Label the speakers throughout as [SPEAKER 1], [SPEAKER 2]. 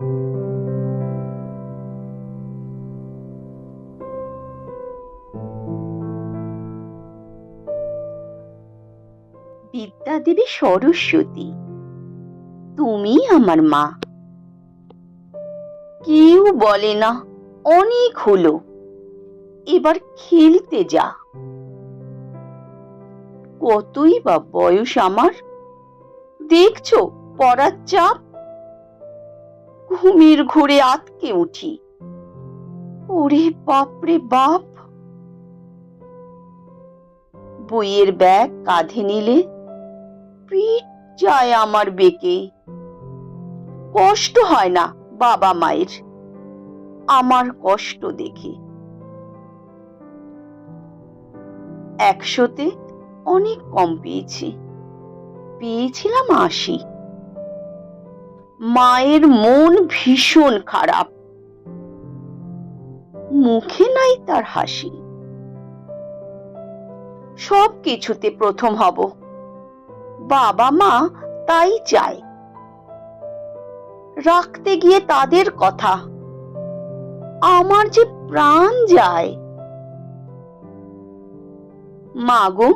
[SPEAKER 1] বিদ্যা দেবী সরস্বতী, তুমি আমার মা। কেউ বলে না, অনেক হলো। এবার খেলতে যা। কতই বা বয়স আমার। দেখছ, পড়ার চাপ ঘুমের ঘুরে আতকে উঠি। ওরে বাপরে বাপ! বইয়ের ব্যাগ কাঁধে নিলে পিঠ যায় আমার বেকে। কষ্ট হয় না বাবা মায়ের, আমার কষ্ট দেখে। একশোতে অনেক কম পেয়েছি। পেয়েছিলাম আশি। মায়ের মন ভীষণ খারাপ। মুখে নাই তার হাসি। সব কিছুতে প্রথম হব। বাবা মা তাই চায়। রাখতে গিয়ে তাদের কথা। আমার যে প্রাণ যায়। মাগো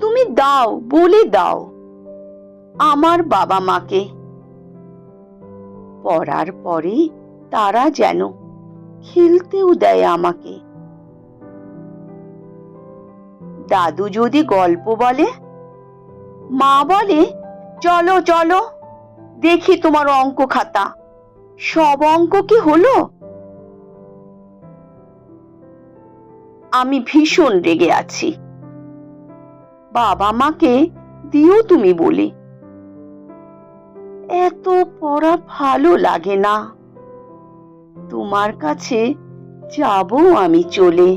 [SPEAKER 1] তুমি দাও, বলে দাও। আমার বাবা মাকে। পড়ার পরে তারা যেন খেলতেও দেয় আমাকে। দাদু যদি গল্প বলে, মা বলে, চলো চলো, দেখি তোমার অঙ্ক খাতা। সব অঙ্ক কি হলো? আমি ভীষণ রেগে আছি। বাবা মাকে দিও তুমি বলে। এত পড়া ভালো লাগে না। তোমার কাছে যাব আমি চলে।